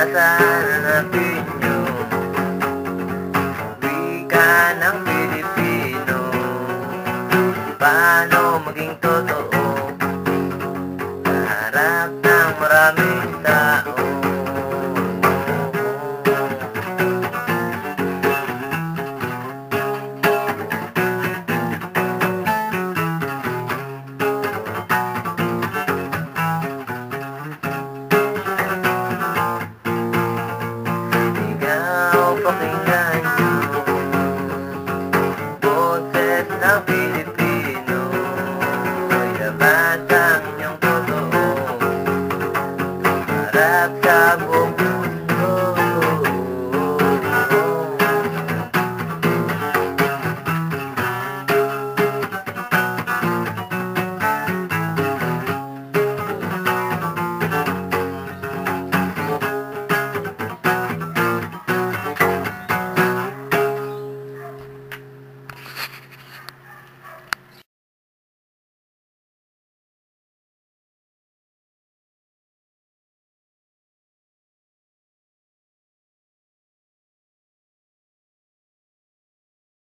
Nasaan na pinyo? Wika ng Pilipino Paano maging totoo? Harap ng maraming tao pakinggan ng Pilipino May labas ang iyong totoo. Harap sa